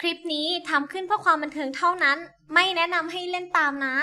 คลิปนี้ทำขึ้นเพื่อความบันเทิงเท่านั้น ไม่แนะนำให้เล่นตามนะ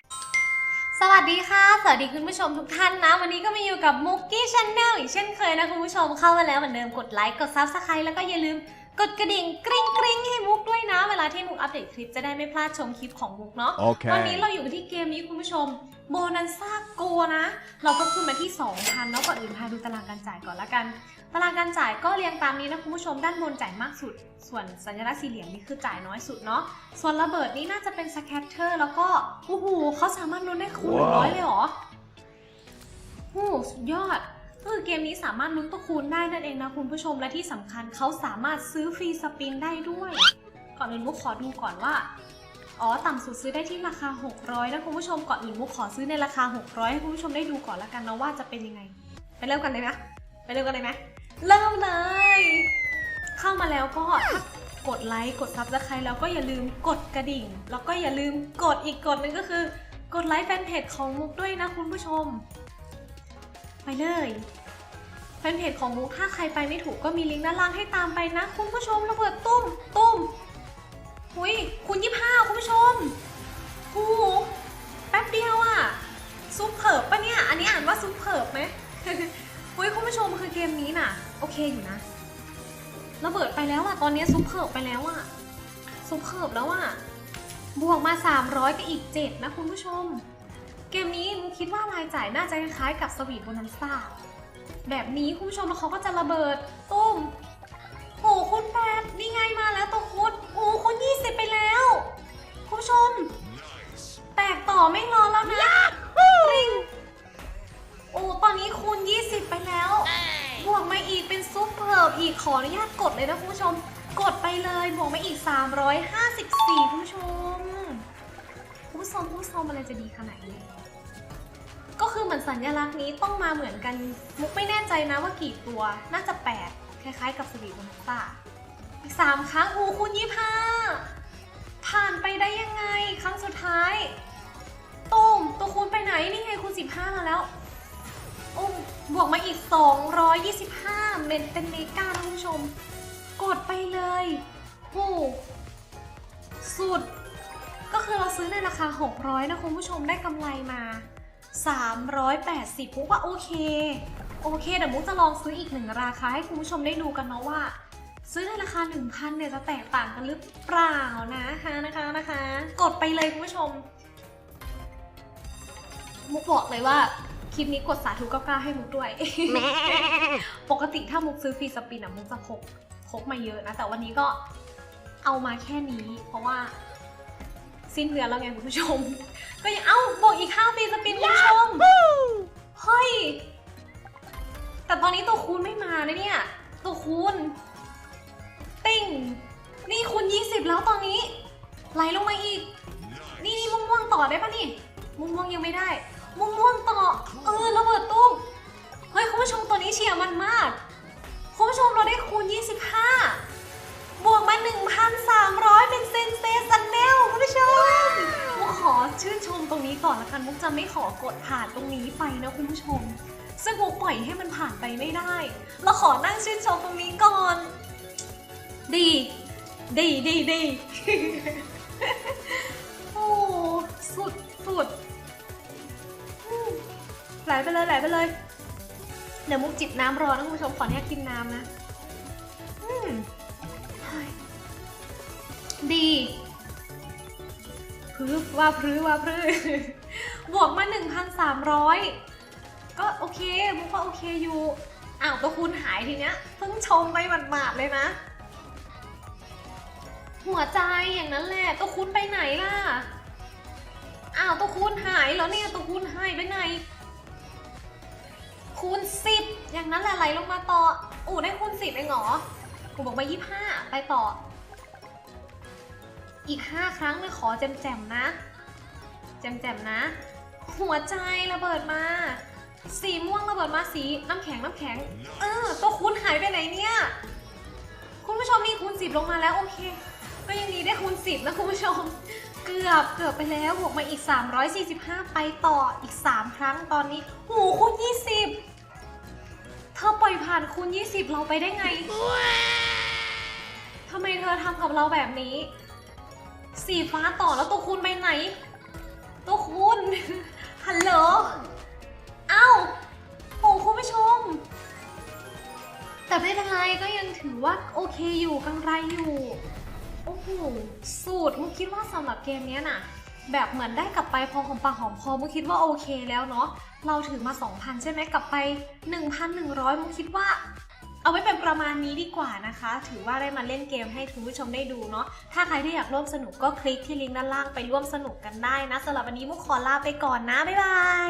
สวัสดีค่ะ สวัสดีคุณผู้ชมทุกท่านนะ วันนี้ก็มาอยู่กับมุกกี้ช n แนลอีกเช่นเคยนะคุณผู้ชมเข้ามาแล้วเหมือนเดิมกดไลค์กดซับสไครต์แล้วก็อย่าลืมกดกระดิ่งกริ๊งกริ๊งให้มุกด้วยนะ เวลาที่มุกอัปเดตคลิปจะได้ไม่พลาดชมคลิปของมุกเนาะวันนี้ Okay. เราอยู่กันที่เกมนี้คุณผู้ชม โบนันซ่าโกนะ เราก็ขึ้นมาที่ 2,000แล้วก่อนอื่นพาดูตารางการจ่ายก่อนละกัน ตารางการจ่ายก็เรียงตามนี้นะคุณผู้ชมด้านบนจ่ายมากสุด ส่วนสัญลักษณ์สี่เหลี่ยมนี่คือจ่ายน้อยสุดเนาะ ส่วนระเบิดนี่น่าจะเป็นสแคตเตอร์แล้วก็โอ้โหเขาสามารถลุ้นได้คูณหนึ่งร้อยเลยเหรอโอ้หสุดยอดก็คือเกมนี้สามารถลุ้นตัวคูณได้นั่นเองนะคุณผู้ชมและที่สำคัญเขาสามารถซื้อฟรีสปินได้ด้วย ก่อนอื่นมุกขอดูก่อนว่า อ๋อต่ำสุดซื้อได้ที่ราคา 600นะคุณผู้ชมก่อนอื่นมุกขอซื้อในราคา 600 ให้คุณผู้ชมได้ดูก่อนละกันนะว่าจะเป็นยังไง ไปเริ่มกันเลยนะไปเริ่มกันเลยไหมเริ่มเลย เข้ามาแล้วก็ถ้ากดไลค์กดซับสไครต์แล้วก็อย่าลืมกดกระดิ่ง แล้วก็อย่าลืมกดอีกกดหนึงก็คือ กดไลค์แฟนเพจของมุกด้วยนะคุณผู้ชม ไปเลยแฟนเพจของมุกถ้าใครไปไม่ถูกก็มีลิงก์ด้านล่างให้ตามไปนะ คุณผู้ชมระเบิดตุ้มตุ้ม หุยคุณยี่ห้าคุณผู้ชมหูแป๊บเดียวอะซุปเผิบปะเนี่ย อันนี้อ่านว่าซุปเผิบไหมหุยคุณผู้ชมคือเกมนี้น่ะ โอเคอยู่นะระเบิดไปแล้วอะตอนนี้ซุปเผิบไปแล้วอะซุปเผิบแล้วอะบวกมา 300กับอีก 7 นะคุณผู้ชม เกมนี้มุคิดว่ารายจ่ายน่าจะคล้ายกับสวีทโบนันซ่าแบบนี้คุณผู้ชมแล้วเขาก็จะระเบิดตุ้ม ชม แตกต่อไม่รอแล้วนะกริงโอ้ ตอนนี้คูณ 20 ไปแล้ว บวกมาอีกเป็นซุปเปอร์อีกขออนุญาตกดเลยนะคุณผู้ชม กดไปเลย บวกมาอีก 354 คุณผู้ชม คุณผู้ชมคุณผู้ชมอะไรจะดีขนาดนี้ ก็คือเหมือนสัญลักษณ์นี้ต้องมาเหมือนกัน มุกไม่แน่ใจนะว่ากี่ตัว น่าจะ 8 คล้ายๆ กับสวีทบนต้าอีกสามครั้ง อูคูณยี่ห้า ผ่านไปได้ยังไงครั้งสุดท้ายตุ้มตัวคูณไปไหนนี่ไงคูณ15 มาแล้วอุ้มบวกมาอีก 225เมนเป็นเมกาท่านผู้ชม กดไปเลยโอ้สุด ก็คือเราซื้อในราคา 600 นะคุณผู้ชมได้กำไรมา 380มุกว่าโอเค โอเคเดี๋ยวมุกจะลองซื้ออีกหนึ่งราคาให้คุณผู้ชมได้ดูกันเนาะว่า ซื้อในราคา 1,000เนี่ยจะแตกต่างกันหรือเปล่านะคะนะคะนะคะ กดไปเลยคุณผู้ชม มุกบอกเลยว่าคลิปนี้กดสาธุ99ให้มุกด้วย ปกติถ้ามุกซื้อฟรีสปินอะมุกจะพกพกมาเยอะนะ แต่วันนี้ก็เอามาแค่นี้ เพราะว่าสิ้นเดือนแล้วไงคุณผู้ชม ก็ยังเอ้าบวกอีก5ฟรีสปินคุณผู้ชม เฮ้ย แต่ตอนนี้ตัวคูณไม่มานะเนี่ย ตัวคูณ ต่อได้ปะนี่มุมม่วงยังไม่ได้ มุมม่วงต่อ เออระเบิดตุ้ม เฮ้ยคุณผู้ชมตัวนี้เชียร์มันมาก คุณผู้ชมเราได้คูณ 25 บวกมา 1,300 เป็นเซนเซซันเนลคุณผู้ชมมุกขอชื่นชมตรงนี้ก่อนละกันมุกจะไม่ขอกดผ่านตรงนี้ไปนะคุณผู้ชม ซึ่งมุกปล่อยให้มันผ่านไปไม่ได้ เราขอนั่งชื่นชมตรงนี้ก่อน ดี ดีดีดี สุดสุดไหลไปเลยไหลไปเลย เดี๋ยวมุกจิบน้ำรอนะคุณผู้ชมขออนุญาตกินน้ำนะดีพื้ว่าพื้ว่าพื้บวกมา 1,300 ก็โอเคมุกก็โอเคอยู่อ้าวตัวคูณหายทีเนี้ยเพิ่งชมไปหมาดๆเลยนะ หัวใจอย่างนั้นแหละตัวคูณไปไหนล่ะ อ้าวตัวคูณหายแล้วเนี่ยตัวคูณหายไปไหน คูณสิบอย่างนั้นแหละไหลลงมาต่ออู้ได้คูณสิบเองเหรอกูบอกมายี่ห้าไปต่อ อีก5ครั้งเลยขอแจมๆนะ แจมๆนะ หัวใจระเบิดมา สีม่วงระเบิดมาสีน้ำแข็งน้ำแข็ง เออตัวคูณหายไปไหนเนี่ย คุณผู้ชมนี่คูณ10ลงมาแล้วโอเค ก็ยังดีได้คูณ10นะคุณผู้ชม เกือบเกือบไปแล้วบวกมาอีก 345 ไปต่ออีก 3 ครั้งตอนนี้หูคูณ20 เธอปล่อยผ่านคูณ20 เราไปได้ไงทำไมเธอทำกับเราแบบนี้ สีฟ้าต่อแล้วตัวคูณไปไหน ตัวคูณฮัลโหลเอ้าโอ้คุณผู้ชม แต่ไม่เป็นไรก็ยังถือว่าโอเคอยู่กำไรอยู่ โอ้โหสูตรมุกคิดว่าสำหรับเกมนี้น่ะ แบบเหมือนได้กลับไปพอหอมปากหอมคอมุกคิดว่าโอเคแล้วเนาะเราถือมา 2,000 ใช่ไหมกลับไป 1,100 มุกคิดว่า เอาไว้เป็นประมาณนี้ดีกว่านะคะ ถือว่าได้มาเล่นเกมให้คุณผู้ชมได้ดูเนาะถ้าใครที่อยากร่วมสนุกก็คลิกที่ลิงก์ด้านล่างไปร่วมสนุกกันได้นะสำหรับวันนี้มุกขอลาไปก่อนนะบ๊ายบาย